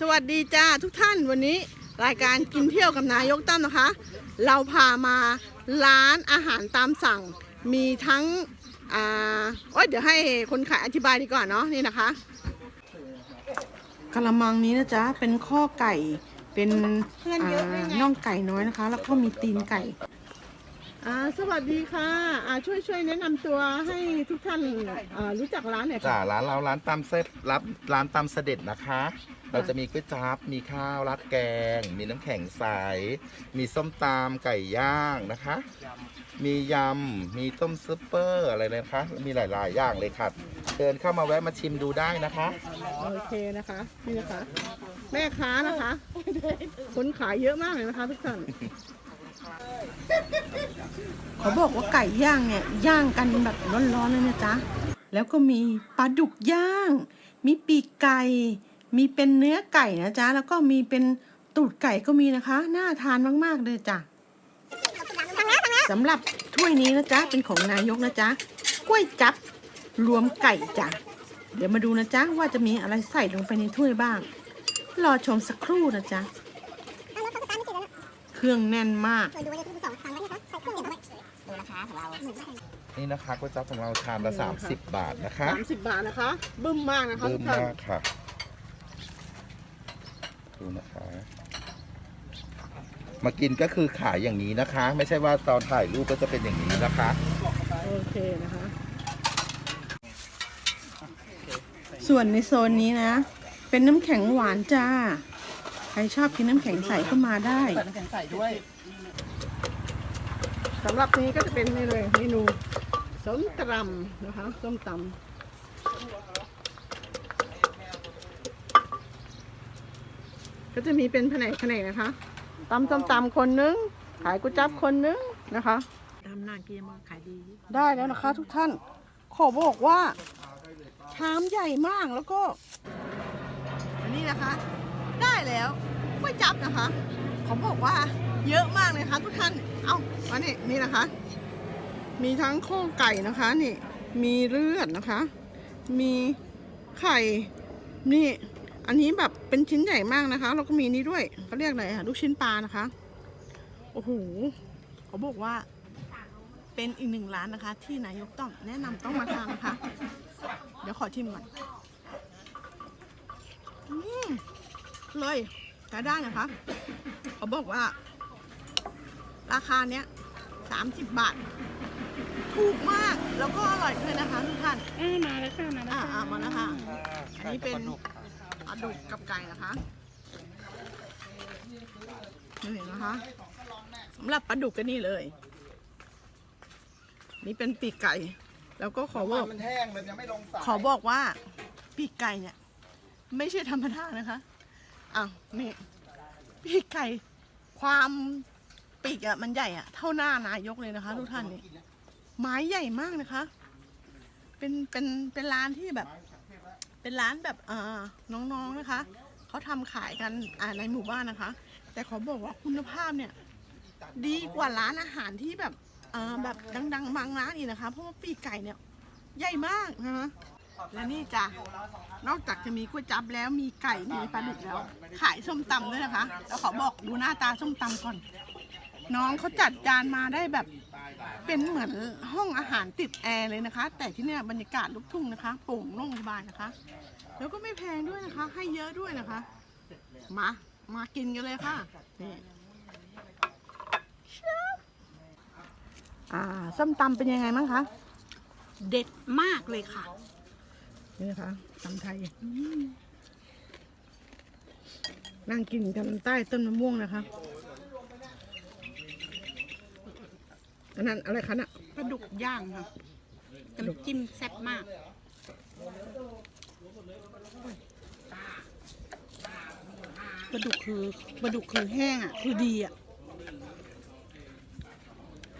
สวัสดีจ้าทุกท่านวันนี้รายการกินเที่ยวกับนายกตั้มนะคะ เราพามาร้านอาหารตามสั่งมีทั้งอ่าโอ๊ยเดี๋ยวให้คนขายอธิบายดีกว่าเนาะนี่นะคะกระมังนี้นะจ๊ะเป็นข้อไก่เป็นอ่าน่องไก่น้อยนะคะ แล้วก็มีตีนไก่ อ่าสวัสดีค่ะอ่าช่วยช่วยแนะนำตัวให้ทุกท่านอ่ารู้จักร้านหน่อยค่ะ จ้าร้านเราร้านตำเซตรับร้านตำเสด็จนะคะ เราจะมีก๋วยจั๊บมีข้าวราดแกง มีน้ำแข็งใส มีส้มตำไก่ย่างนะคะ มียำ มีต้มซุปเปอร์อะไรเลยนะคะ มีหลาย ๆ อย่างเลยค่ะเดินเข้ามาแวะมาชิมดูได้นะคะ โอเคนะคะนี่นะคะ แม่ค้านะคะคนขายเยอะมากเลยนะคะ ทุกท่าน เขาบอกว่าไก่ย่างเนี่ยย่างกันแบบร้อนๆเลยนะจ๊ะ แล้วก็มีปลาดุกย่าง มีปีกไก่ มีเป็นเนื้อไก่นะจ๊ะ แล้วก็มีเป็นตูดไก่ก็มีนะคะ น่าทานมากๆเลยจ้ะสำหรับถ้วยนี้นะจ๊ะ เป็นของนายกนะจ๊ะ กล้วยจับรวมไก่จ้ะ เดี๋ยวมาดูนะจ๊ะว่าจะมีอะไรใส่ลงไปในถ้วยบ้าง รอชมสักครู่นะจ๊ะ เครื่องแน่นมากเคยดูว่าจะขึ้นสองครั้งแล้วนะคะใส่เครื่องเดียวด้วยดูราคาของเรานี่นะคะก๋วยจั๊บของเราชามละ 30 บาทนะคะ30บาทนะคะ บึ้มมากนะคะเบิ่ทุมกท่านมากค่ะ ดูนะคะ มากินก็คือขายอย่างนี้นะคะ ไม่ใช่ว่าตอนถ่ายรูปก็จะเป็นอย่างนี้นะคะ โอเคนะคะ ส่วนในโซนนี้นะ เป็นน้ำแข็งหวานจ้า ใครชอบกินน้ำแข็งใสก็มาได้ใส่น้ำแข็งใส่ด้วยสำหรับนี้ก็จะเป็นนี่เลยเมนูส้มตำนะคะส้มตำก็จะมีเป็นแผนกแผนกนะคะตำส้มตำคนนึง ขายก๋วยจั๊บคนนึงนะคะตามนานกินมาขายดี ได้แล้วนะคะ ทุกท่าน ขอบอกว่าชามใหญ่มากแล้วก็ อันนี้นะคะได้ แล้วก๋วยจั๊บนะคะเขาบอกว่าเยอะมากเลยค่ะทุกท่าน เอามานี่นี่นะคะ มีทั้งข้อไก่นะคะนี่ มีเลือดนะคะ มีไข่ นี่ อันนี้แบบเป็นชิ้นใหญ่มากนะคะแล้วก็มีนี้ด้วยเขาเรียกอะไรอะลูกชิ้นปลานะคะ โอ้โหเขาบอกว่า เป็นอีกหนึ่งร้านนะคะ ที่นายกต้องแนะนำต้องมาทานนะคะ เดี๋ยวขอชิมก่อน อืม เลยใช้ได้นะคะเขาบอกว่า ราคาเนี้ยสามสิบบาท ถูกมากแล้วก็อร่อยด้วยนะคะทุกท่านอ่ามาแล้วค่ะมาแล้วอ่าค่ะอ่ามาแล้วค่ะ อันนี้เป็นปลาดุกกับไก่นะคะนี่นะคะสำหรับปลาดุกก็นี่เลย นี่เป็นปีกไก่ แล้วก็ขอบอกมันแห้งมันยังไม่ลงสายขอบอกว่าปีกไก่เนี่ย ไม่ใช่ธรรมดานะคะ อ้าวนี่ปีกไก่ความปีกอะมันใหญ่อะเท่าหน้านายกเลยนะคะ ทุกท่านนี่ไม้ใหญ่มากนะคะ เป็นเป็นเป็นร้านที่แบบ เป็นร้านแบบอ่าน้องๆนะคะเขาทำขายกันอ่าในหมู่บ้านนะคะ แต่ขอบอกว่าคุณภาพเนี่ย ดีกว่าร้านอาหารที่แบบอ่าแบบดัง ๆ บางร้านอีกนะคะ เพราะว่าปีกไก่เนี่ยใหญ่มากนะคะ และนี่จ้ะนอกจากจะมีก๋วยจั๊บแล้วมีไก่มีปลาดุกแล้ว ขายส้มตำด้วยนะคะ แล้วขอบอกดูหน้าตาส้มตำก่อน น้องเขาจัดจานมาได้แบบ เป็นเหมือนห้องอาหารติดแอร์เลยนะคะ แต่ที่เนี่ยบรรยากาศลูกทุ่งนะคะโปร่งโล่งสบายนะคะ แล้วก็ไม่แพงด้วยนะคะ ให้เยอะด้วยนะคะ มา มากินกันเลยค่ะนี่อ่าส้มตำเป็นยังไงบ้างคะ เด็ดมากเลยค่ะ นี่นะคะตำไทย นั่งกินกันใต้ต้นมะม่วงนะคะ อันนั้นอะไรคะน่ะปลาดุกย่างค่ะกับน้ำจิ้มแซ่บมาก ปลาดุกคือปลาดุกคือแห้งอะ คือดีอะ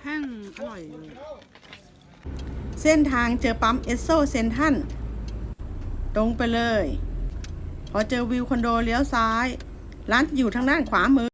แห้งอร่อยเลยเส้นทางเจอปั๊มเอสโซเซนทัน ตรงไปเลย พอเจอวิวคอนโดเลี้ยวซ้าย ร้านอยู่ทางด้านขวามือ